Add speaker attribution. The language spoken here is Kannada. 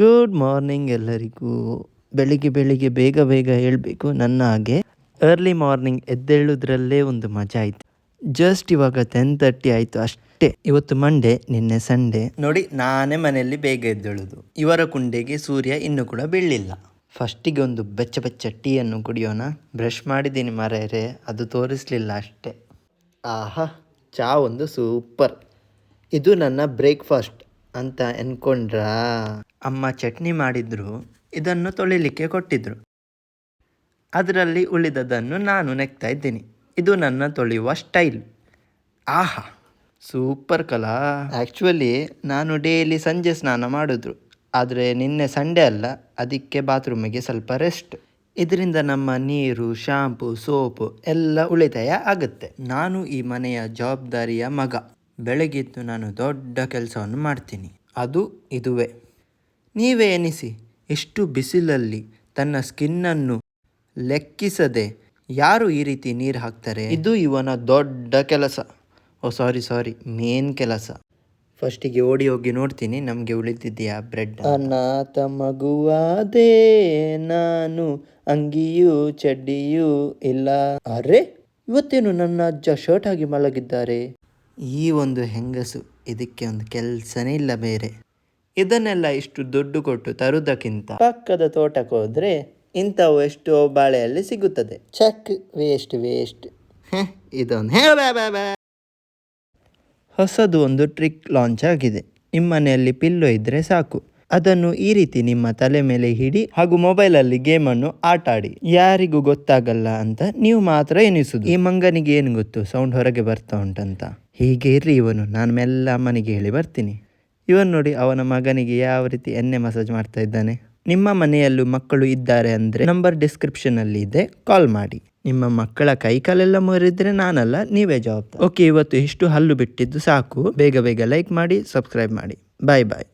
Speaker 1: ಗುಡ್ ಮಾರ್ನಿಂಗ್ ಎಲ್ಲರಿಗೂ. ಬೆಳಿಗ್ಗೆ ಬೆಳಿಗ್ಗೆ ಬೇಗ ಬೇಗ ಹೇಳಬೇಕು ನನ್ನ ಹಾಗೆ. ಅರ್ಲಿ ಮಾರ್ನಿಂಗ್ ಎದ್ದೇಳುದ್ರಲ್ಲೇ ಒಂದು ಮಜಾ ಆಯಿತು. ಜಸ್ಟ್ ಇವಾಗ ಟೆನ್ ತರ್ಟಿ ಆಯಿತು ಅಷ್ಟೇ. ಇವತ್ತು ಮಂಡೇ ನಿನ್ನೆ ಸಂಡೇ ನೋಡಿ, ನಾನೇ ಮನೆಯಲ್ಲಿ ಬೇಗ ಎದ್ದೇಳುದು. ಇವರ ಕುಂಡೆಗೆ ಸೂರ್ಯ ಇನ್ನೂ ಕೂಡ ಬೀಳಲಿಲ್ಲ. ಫಸ್ಟಿಗೆ ಒಂದು ಬೆಚ್ಚ ಬೆಚ್ಚ ಟೀಯನ್ನು ಕುಡಿಯೋಣ. ಬ್ರಷ್ ಮಾಡಿದ್ದೀನಿ ಮರೆಯರೆ, ಅದು ತೋರಿಸ್ಲಿಲ್ಲ ಅಷ್ಟೇ. ಆಹಾ, ಚಾ ಒಂದು ಸೂಪರ್. ಇದು ನನ್ನ ಬ್ರೇಕ್ಫಾಸ್ಟ್ ಅಂತ ಅನ್ಕೊಂಡ್ರಾ? ಅಮ್ಮ ಚಟ್ನಿ ಮಾಡಿದ್ರು ಇದನ್ನು ತೊಳಿಲಿಕ್ಕೆ ಕೊಟ್ಟಿದ್ರು. ಅದರಲ್ಲಿ ಉಳಿದದನ್ನು ನಾನು ನೆಕ್ತಾ ಇದ್ದೀನಿ. ಇದು ನನ್ನ ತೊಳೆಯುವ ಸ್ಟೈಲ್. ಆಹಾ ಸೂಪರ್ ಕಲಾ. ಆ್ಯಕ್ಚುಲಿ ನಾನು ಡೈಲಿ ಸಂಜೆ ಸ್ನಾನ ಮಾಡಿದ್ರು. ಆದರೆ ನಿನ್ನೆ ಸಂಡೇ ಅಲ್ಲ ಅದಕ್ಕೆ ಬಾತ್ರೂಮಿಗೆ ಸ್ವಲ್ಪ ರೆಸ್ಟ್. ಇದರಿಂದ ನಮ್ಮ ನೀರು ಶಾಂಪು ಸೋಪು ಎಲ್ಲ ಉಳಿತಾಯ ಆಗುತ್ತೆ. ನಾನು ಈ ಮನೆಯ ಜವಾಬ್ದಾರಿಯ ಮಗ. ಬೆಳಗ್ಗೆದ್ದು ನಾನು ದೊಡ್ಡ ಕೆಲಸವನ್ನು ಮಾಡ್ತೀನಿ. ಅದು ಇದುವೇ. ನೀವೇ ಎನಿಸಿ, ಎಷ್ಟು ಬಿಸಿಲಲ್ಲಿ ತನ್ನ ಸ್ಕಿನ್ನನ್ನು ಲೆಕ್ಕಿಸದೆ ಯಾರು ಈ ರೀತಿ ನೀರು ಹಾಕ್ತಾರೆ? ಇದು ಇವನ ದೊಡ್ಡ ಕೆಲಸ. ಓ, ಸಾರಿ ಸಾರಿ, ಮೇನ್ ಕೆಲಸ. ಫಸ್ಟಿಗೆ ಓಡಿ ಹೋಗಿ ನೋಡ್ತೀನಿ, ನಮಗೆ ಉಳಿದಿದೆಯಾ ಬ್ರೆಡ್ ಅನಾಥ ಮಗುವಾದೇ, ನಾನು ಅಂಗಿಯೂ ಚಡ್ಡಿಯೂ ಇಲ್ಲ. ಅರೆ, ಇವತ್ತೇನು ನನ್ನ ಅಜ್ಜ ಶರ್ಟ್ ಆಗಿ ಮಲಗಿದ್ದಾರೆ? ಈ ಒಂದು ಹೆಂಗಸು ಇದಕ್ಕೆ ಒಂದು ಕೆಲಸನೇ ಇಲ್ಲ ಬೇರೆ. ಇದನ್ನೆಲ್ಲ ಇಷ್ಟು ದುಡ್ಡು ಕೊಟ್ಟು ತರುವುದಕ್ಕಿಂತ ಪಕ್ಕದ ತೋಟಕ್ಕೆ ಹೋದ್ರೆ ಇಂಥವು ಎಷ್ಟು ಬಾಳೆಯಲ್ಲಿ ಸಿಗುತ್ತದೆ. ಚೆಕ್ ವೇಸ್ಟ್ ವೇಸ್ಟ್ ಇದೊಂದು ಹೊಸದು ಒಂದು ಟ್ರಿಕ್ ಲಾಂಚ್ ಆಗಿದೆ. ನಿಮ್ಮನೆಯಲ್ಲಿ ಪಿಲ್ಲೋ ಇದ್ರೆ ಸಾಕು. ಅದನ್ನು ಈ ರೀತಿ ನಿಮ್ಮ ತಲೆ ಮೇಲೆ ಹಿಡಿ ಹಾಗೂ ಮೊಬೈಲಲ್ಲಿ ಗೇಮನ್ನು ಆಟ ಆಡಿ ಯಾರಿಗೂ ಗೊತ್ತಾಗಲ್ಲ ಅಂತ ನೀವು ಮಾತ್ರ ಎನಿಸುದು ಈ ಮಂಗನಿಗೆ ಏನು ಗೊತ್ತು? ಸೌಂಡ್ ಹೊರಗೆ ಬರ್ತಾ ಉಂಟಂತ. ಹೀಗೆ ಇರ್ರಿ ಇವನು. ನಾನು ಮೆಲ್ಲ ಅಮ್ಮನಿಗೆ ಹೇಳಿ ಬರ್ತೀನಿ. ಇವನ್ ನೋಡಿ ಅವನ ಮಗನಿಗೆ ಯಾವ ರೀತಿ ಎಣ್ಣೆ ಮಸಾಜ್ ಮಾಡ್ತಾ ಇದ್ದಾನೆ. ನಿಮ್ಮ ಮನೆಯಲ್ಲೂ ಮಕ್ಕಳು ಇದ್ದಾರೆ ಅಂದರೆ ನಂಬರ್ ಡಿಸ್ಕ್ರಿಪ್ಷನಲ್ಲಿ ಇದೆ. ಕಾಲ್ ಮಾಡಿ. ನಿಮ್ಮ ಮಕ್ಕಳ ಕೈಕಾಲೆಲ್ಲ ಮುರಿದ್ರೆ ನಾನಲ್ಲ, ನೀವೇ ಜವಾಬ್ದಾರಿ. ಓಕೆ ಇವತ್ತು ಇಷ್ಟು ಹಲ್ಲು ಬಿಟ್ಟಿದ್ದು ಸಾಕು. ಬೇಗ ಬೇಗ ಲೈಕ್ ಮಾಡಿ ಸಬ್ಸ್ಕ್ರೈಬ್ ಮಾಡಿ. ಬಾಯ್ ಬಾಯ್